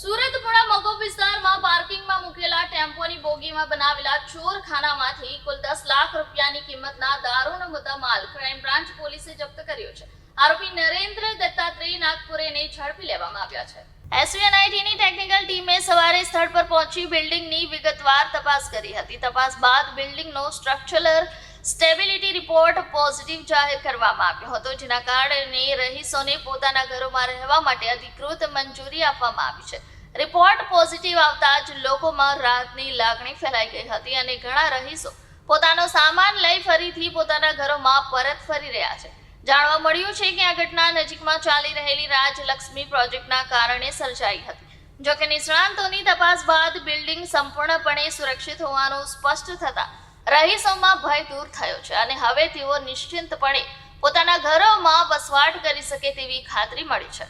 સુરત પુણા મગો વિસ્તારમાં પાર્કિંગમાં મૂકેલા ટેમ્પોની બોગીમાં બનાવેલા ચોરખાનામાંથી કુલ દસ લાખ રૂપિયાની કિંમતના દારૂનો મુદ્દામાલ ક્રાઇમ બ્રાન્ચ પોલીસે જપ્ત કર્યો છે. આરોપી નરેન્દ્ર દત્તાત્રેય નાગપુરેને ઝડપી લેવામાં આવ્યા છે. એસવીએનઆઈટીની ટેકનિકલ પહોંચી બિલ્ડિંગની વિગતવાર તપાસ કરી હતી. તપાસ બાદ બિલ્ડિંગનો સ્ટ્રક્ચરલ સ્ટેબિલિટી રિપોર્ટ પોઝિટિવ જાહેર કરવામાં આવ્યો હતો, જેના કારણે રહીશોને પોતાના ઘરોમાં રહેવા માટે અધિકૃત મંજૂરી આપવામાં આવી છે. રિપોર્ટ પોઝિટિવ આવતા જ લોકોમાં રાહતની લાગણી ફેલાઈ ગઈ હતી અને ઘણા રહીશો પોતાનો સામાન લઈ ફરીથી પોતાના ઘરોમાં પરત ફરી રહ્યા છે. જાણવા મળ્યું છે કે આ ઘટના નજીકમાં ચાલી રહેલી રાજલક્ષ્મી પ્રોજેક્ટના કારણે સર્જાઈ હતી. જોકે નિષ્ણાંતોની તપાસ બાદ બિલ્ડિંગ સંપૂર્ણપણે સુરક્ષિત હોવાનું સ્પષ્ટ થતા રહીશોમાં ભય દૂર થયો છે અને હવે તેઓ નિશ્ચિંતપણે પોતાના ઘરોમાં વસવાટ કરી શકે તેવી ખાતરી મળી છે.